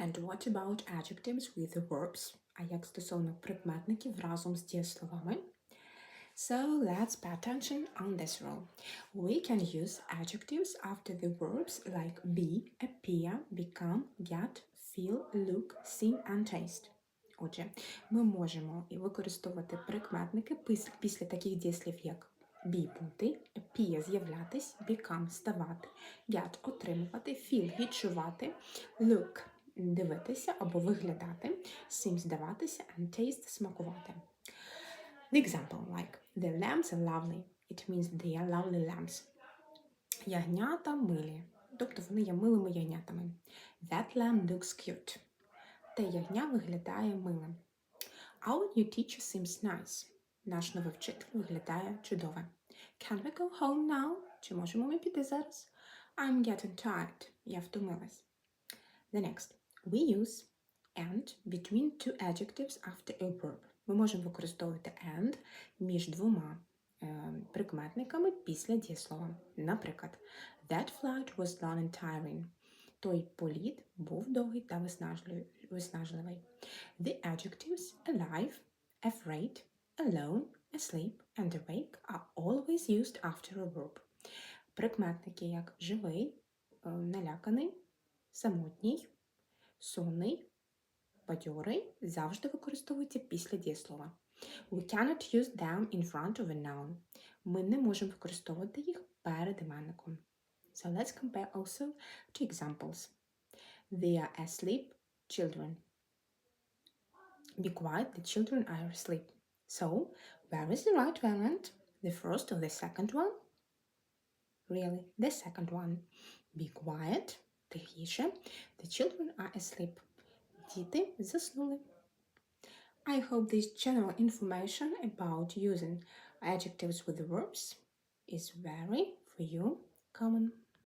And what about adjectives with the verbs? А як стосовно прикметників разом з дієсловами? So let's pay attention on this rule. We can use adjectives after the verbs like be, appear, become, get, feel, look, seem and taste. Отже, ми можемо використовувати прикметники після таких дієслів, як be бути, appear з'являтись, become ставати, get отримувати, feel відчувати, look дивитися або виглядати, seem здаватися and taste смакувати. The example like the lambs are lovely. It means they are lovely lambs. Ягнята милі. Тобто вони є милими ягнятами. That lamb looks cute. Те ягня виглядає милим. Our new teacher seems nice. Наш новий вчитель виглядає чудово. Can we go home now? Чи можемо ми піти зараз? I'm getting tired. Я втомилась. The next. We use and between two adjectives after a verb. Ми можемо використовувати and між двома е, прикметниками після дієслова. Наприклад, That flight was long and tiring. Той політ був довгий та виснажливий. The adjectives alive, afraid, alone, asleep and awake are always used after a verb. Прикметники як живий, е, наляканий, самотній, сонний, бадьорий завжди використовуються після дієслова. We cannot use them in front of a noun. Ми не можемо використовувати їх перед іменником. So let's compare also two examples. They are asleep, children. Be quiet, the children are asleep. So, where is the right variant? The first or the second one? Really, the second one. Be quiet, тихіше. The children are asleep. Діти заснули. I hope this general information about using adjectives with the verbs is very, for you, common.